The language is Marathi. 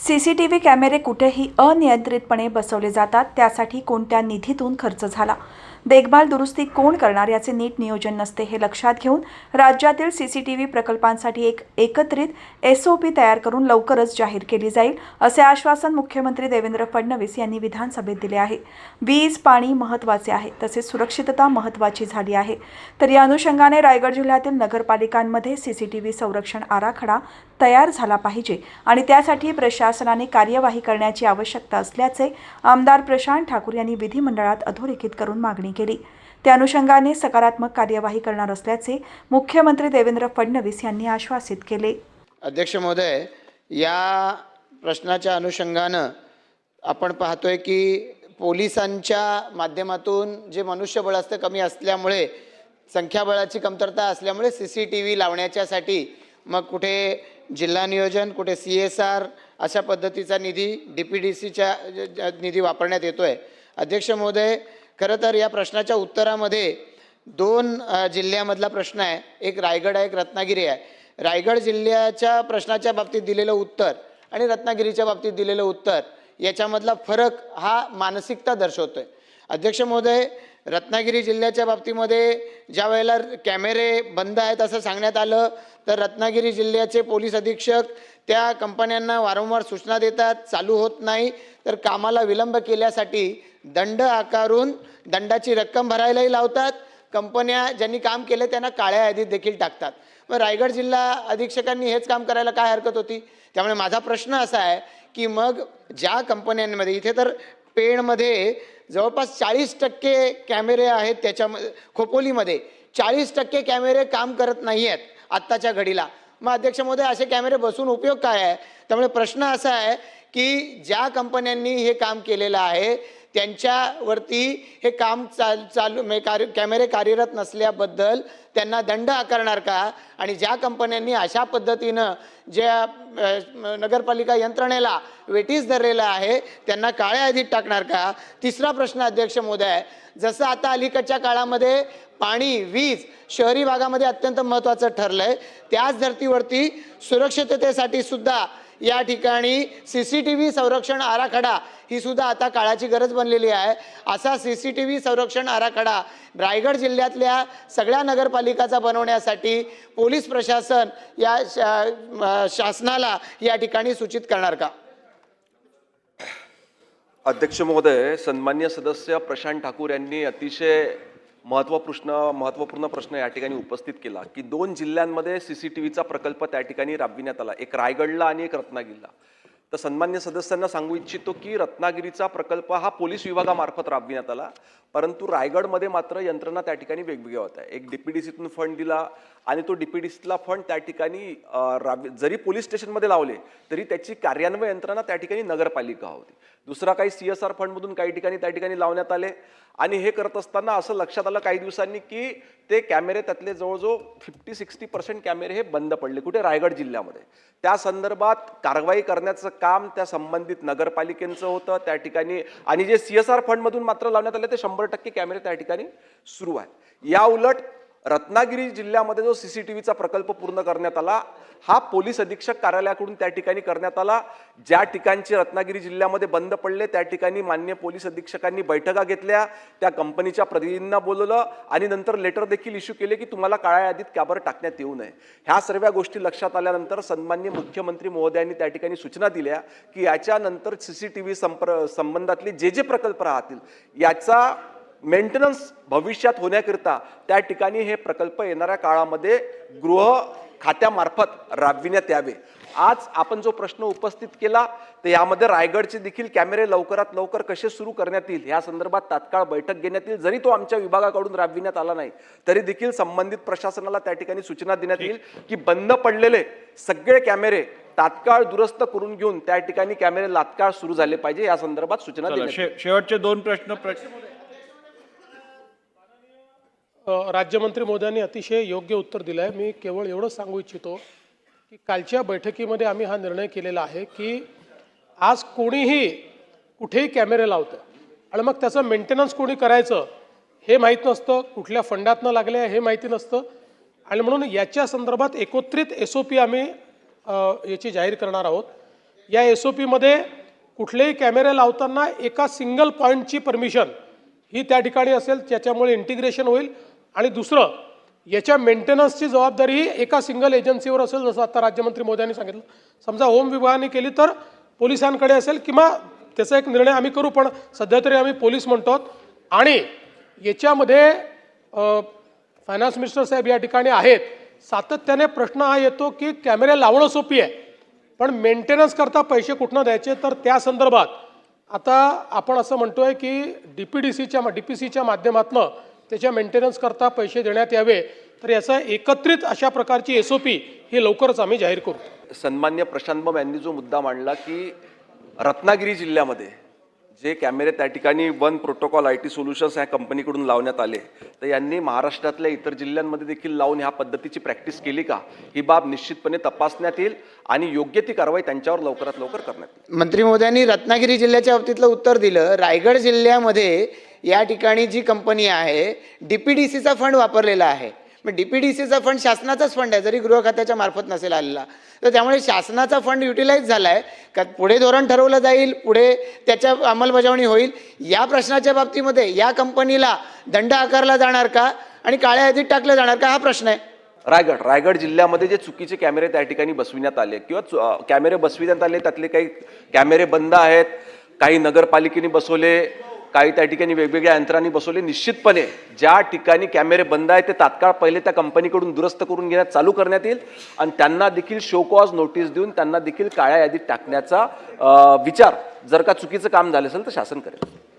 सी सी टी व्ही कॅमेरे कुठेही अनियंत्रितपणे बसवले जातात त्यासाठी कोणत्या निधीतून खर्च झाला? देखभाल दुरुस्ती कोण करणार याचे नीट नियोजन नसते हे लक्षात घेऊन राज्यातील सी सी टी व्ही प्रकल्पांसाठी एक एकत्रित एस ओ पी तयार करून लवकरच जाहीर केली जाईल असे आश्वासन मुख्यमंत्री देवेंद्र फडणवीस यांनी विधानसभेत दिले आहे. वीज पाणी महत्त्वाचे आहे तसेच सुरक्षितता महत्त्वाची झाली आहे. तर या अनुषंगाने रायगड जिल्ह्यातील नगरपालिकांमध्ये सी सी टी व्ही संरक्षण आराखडा तयार झाला पाहिजे आणि त्यासाठी प्रशासनाने कार्यवाही करण्याची आवश्यकता असल्याचे आमदार प्रशांत ठाकूर यांनी विधिमंडळात अधोरेखित करून मागणी केली. त्या अनुषंगाने सकारात्मक कार्यवाही करणार असल्याचे मुख्यमंत्री देवेंद्र फडणवीस यांनी आश्वासित केले. अध्यक्ष महोदय या प्रश्नाच्या अनुषंगानं आपण पाहतोय की पोलिसांच्या माध्यमातून जे मनुष्यबळ असतं कमी असल्यामुळे संख्याबळाची कमतरता असल्यामुळे सी सी टी व्ही लावण्याच्यासाठी मग कुठे जिल्हा नियोजन कुठे सी एस आर अशा पद्धतीचा निधी डी पी डी सीच्या निधी वापरण्यात येतो आहे अध्यक्ष महोदय खरं तर या प्रश्नाच्या उत्तरामध्ये दोन जिल्ह्यामधला प्रश्न आहे. एक रायगड आहे एक रत्नागिरी आहे. रायगड जिल्ह्याच्या प्रश्नाच्या बाबतीत दिलेलं उत्तर आणि रत्नागिरीच्या बाबतीत दिलेलं उत्तर याच्यामधला फरक हा मानसिकता दर्शवतोय. अध्यक्ष महोदय रत्नागिरी जिल्ह्याच्या बाबतीमध्ये ज्या वेळेला कॅमेरे बंद आहेत असं सांगण्यात आलं तर रत्नागिरी जिल्ह्याचे पोलीस अधीक्षक त्या कंपन्यांना वारंवार सूचना देतात चालू होत नाही. तर कामाला विलंब केल्यासाठी दंड आकारून दंडाची रक्कम भरायलाही लावतात. कंपन्या ज्यांनी काम केलं त्यांना काळ्या यादीत देखील टाकतात. मग रायगड जिल्हा अधीक्षकांनी हेच काम करायला काय हरकत होती? त्यामुळे माझा प्रश्न असा आहे की मग ज्या कंपन्यांमध्ये इथे तर पेणमध्ये जवळपास चाळीस टक्के कॅमेरे आहेत त्याच्यामध्ये खोपोलीमध्ये. चाळीस टक्के कॅमेरे काम करत नाही आहेत आत्ताच्या घडीला. मग अध्यक्ष महोदय असे कॅमेरे बसून उपयोग काय आहे? त्यामुळे प्रश्न असा आहे की ज्या कंपन्यांनी हे काम केलेलं आहे त्यांच्यावरती हे काम चाल चालू म्हणजे कार्य कॅमेरे कार्यरत नसल्याबद्दल त्यांना दंड आकारणार का? आणि ज्या कंपन्यांनी अशा पद्धतीनं ज्या नगरपालिका यंत्रणेला वेटीस धरलेलं आहे त्यांना काळ्या यादीत टाकणार का? तिसरा प्रश्न अध्यक्ष महोदय जसं आता अलीकडच्या काळामध्ये पाणी वीज शहरी भागामध्ये अत्यंत महत्त्वाचं ठरलं आहे त्याच धर्तीवरती सुरक्षिततेसाठी सुद्धा या ठिकाणी सी सी टी व्ही संरक्षण आराखडा ही सुद्धा आता काळाची गरज बनलेली आहे. असा सी सी टी व्ही संरक्षण आराखडा रायगड जिल्ह्यातल्या सगळ्या नगरपालिकाचा बनवण्यासाठी पोलीस प्रशासन या शा- शासनाला या ठिकाणी सूचित करणार का? अध्यक्ष महोदय सन्मान्य सदस्य प्रशांत ठाकूर यांनी अतिशय महत्त्वपूर्ण महत्त्वपूर्ण प्रश्न या ठिकाणी उपस्थित केला की दोन जिल्ह्यांमध्ये सी सी टी व्हीचा प्रकल्प त्या ठिकाणी राबविण्यात आला. एक रायगडला आणि एक रत्नागिरीला. तर सन्मान्य सदस्यांना सांगू इच्छितो की रत्नागिरीचा प्रकल्प हा पोलीस विभागामार्फत राबविण्यात आला. परंतु रायगडमध्ये मात्र यंत्रणा त्या ठिकाणी वेगवेगळ्या होत्या. एक डीपीडीसीतून फंड दिला आणि तो डीपीडीसीतला फंड त्या ठिकाणी राब जरी पोलीस स्टेशनमध्ये लावले तरी त्याची कार्यान्वय यंत्रणा त्या ठिकाणी नगरपालिका होती. दुसरा काही सी एस आर फंडमधून काही ठिकाणी त्या ठिकाणी लावण्यात आले. आणि हे करत असताना असं लक्षात आलं काही दिवसांनी की ते कॅमेरे त्यातले जवळजवळ फिफ्टी सिक्स्टी पर्सेंट कॅमेरे हे बंद पडले कुठे? रायगड जिल्ह्यामध्ये. त्या संदर्भात कारवाई करण्याचं काम त्या संबंधित नगरपालिकेचं होतं त्या ठिकाणी आणि जे सी एस आर फंडमधून मात्र लावण्यात आले ते शंभर टक्के कॅमेरे त्या ठिकाणी सुरू आहे या उलट रत्नागिरी जिल्ह्यामध्ये जो सी सी टी व्हीचा प्रकल्प पूर्ण करण्यात आला हा पोलीस अधीक्षक कार्यालयाकडून त्या ठिकाणी करण्यात आला. ज्या ठिकाणचे रत्नागिरी जिल्ह्यामध्ये बंद पडले त्या ठिकाणी मान्य पोलीस अधीक्षकांनी बैठका घेतल्या त्या कंपनीच्या प्रतिनिधींना बोलवलं आणि नंतर लेटर देखील इश्यू केले की तुम्हाला काळ्या यादीत कॅबर टाकण्यात येऊ नये. ह्या सर्व गोष्टी लक्षात आल्यानंतर सन्मान्य मुख्यमंत्री महोदयांनी त्या ठिकाणी सूचना दिल्या की याच्यानंतर सी सी टी व्ही संप्र संबंधातले जे जे प्रकल्प राहतील याचा मेंटेनन्स भविष्यात होण्याकरिता त्या ठिकाणी हे प्रकल्प येणाऱ्या काळामध्ये गृह खात्यामार्फत राबविण्यात यावे. आज आपण जो प्रश्न उपस्थित केला तर यामध्ये रायगडचे देखील कॅमेरे लवकरात लवकर कसे सुरू करण्यात येईल या संदर्भात तात्काळ बैठक घेण्यात येईल. जरी तो आमच्या विभागाकडून राबविण्यात आला नाही तरी देखील संबंधित प्रशासनाला त्या ठिकाणी सूचना देण्यात येईल की बंद पडलेले सगळे कॅमेरे तात्काळ दुरुस्त करून घेऊन त्या ठिकाणी कॅमेरे तात्काळ सुरू झाले पाहिजे या संदर्भात सूचना शेवटचे दोन प्रश्न राज्यमंत्री मोद्यांनी अतिशय योग्य उत्तर दिलं आहे मी केवळ एवढं सांगू इच्छितो की कालच्या बैठकीमध्ये आम्ही हा निर्णय केलेला आहे की आज कोणीही कुठेही कॅमेरे लावतं आणि मग त्याचं मेंटेनन्स कोणी करायचं हे माहीत नसतं कुठल्या फंडातनं लागले आहे हे माहिती नसतं. आणि म्हणून याच्या संदर्भात एकत्रित एस ओ पी आम्ही याची जाहीर करणार आहोत. या एस ओ पीमध्ये कुठलेही कॅमेरे लावताना एका सिंगल पॉईंटची परमिशन ही त्या ठिकाणी असेल त्याच्यामुळे इंटिग्रेशन होईल. आणि दुसरं याच्या मेंटेनन्सची जबाबदारी ही एका सिंगल एजन्सीवर असेल जसं आता राज्यमंत्री मोदयांनी सांगितलं. समजा होम विभागाने केली तर पोलिसांकडे असेल किंवा त्याचा एक निर्णय आम्ही करू पण सध्या तरी आम्ही पोलीस म्हणतो. आणि याच्यामध्ये फायनान्स मिनिस्टर साहेब या ठिकाणी आहेत. सातत्याने प्रश्न हा येतो की कॅमेरे लावणं सोपी आहे पण मेंटेनन्स करता पैसे कुठनं द्यायचे? तर त्या संदर्भात आता आपण असं म्हणतो आहे की डी पी डी सीच्या डी पी सीच्या माध्यमातून त्याच्या मेंटेनन्स करता पैसे देण्यात यावे तर याचा एकत्रित अशा प्रकारची एस ओ पी ही लवकरच आम्ही जाहीर करू. सन्मान्य प्रशांत बम यांनी जो मुद्दा मांडला की रत्नागिरी जिल्ह्यामध्ये जे कॅमेरे त्या ठिकाणी one protocol I T solutions ह्या कंपनीकडून लावण्यात आले तर यांनी महाराष्ट्रातल्या इतर जिल्ह्यांमध्ये देखील लावून ह्या पद्धतीची प्रॅक्टिस केली का? ही बाब निश्चितपणे तपासण्यात येईल आणि योग्य ती कारवाई त्यांच्यावर लवकरात लवकर करण्यात येईल. मंत्री महोदयांनी रत्नागिरी जिल्ह्याच्या बाबतीतलं उत्तर दिलं. रायगड जिल्ह्यामध्ये या ठिकाणी जी कंपनी आहे डी पी डी सीचा फंड वापरलेला आहे. मग डी पी डी सीचा फंड शासनाचाच फंड आहे जरी गृह खात्याच्या मार्फत नसेल आलेला. तर त्यामुळे शासनाचा फंड युटिलाइज झाला आहे का पुढे धोरण ठरवलं जाईल पुढे त्याच्या अंमलबजावणी होईल या प्रश्नाच्या बाबतीमध्ये या कंपनीला दंड आकारला जाणार का? आणि काळ्या यादीत टाकलं जाणार का? हा प्रश्न आहे. रायगड रायगड जिल्ह्यामध्ये जे चुकीचे कॅमेरे त्या ठिकाणी बसविण्यात आले किंवा चु- कॅमेरे बसविण्यात आले त्यातले काही कॅमेरे बंद आहेत काही नगरपालिकेने बसवले काही त्या ठिकाणी वेगवेगळ्या यंत्रांनी बसवले. निश्चितपणे ज्या ठिकाणी कॅमेरे बंद आहेत ते तात्काळ पहिले त्या कंपनीकडून दुरुस्त करून घेण्यात चालू करण्यात येईल आणि त्यांना देखील शो कॉज नोटीस देऊन त्यांना देखील काळ्या यादीत टाकण्याचा विचार जर का चुकीचं काम झालं असेल तर शासन करेल.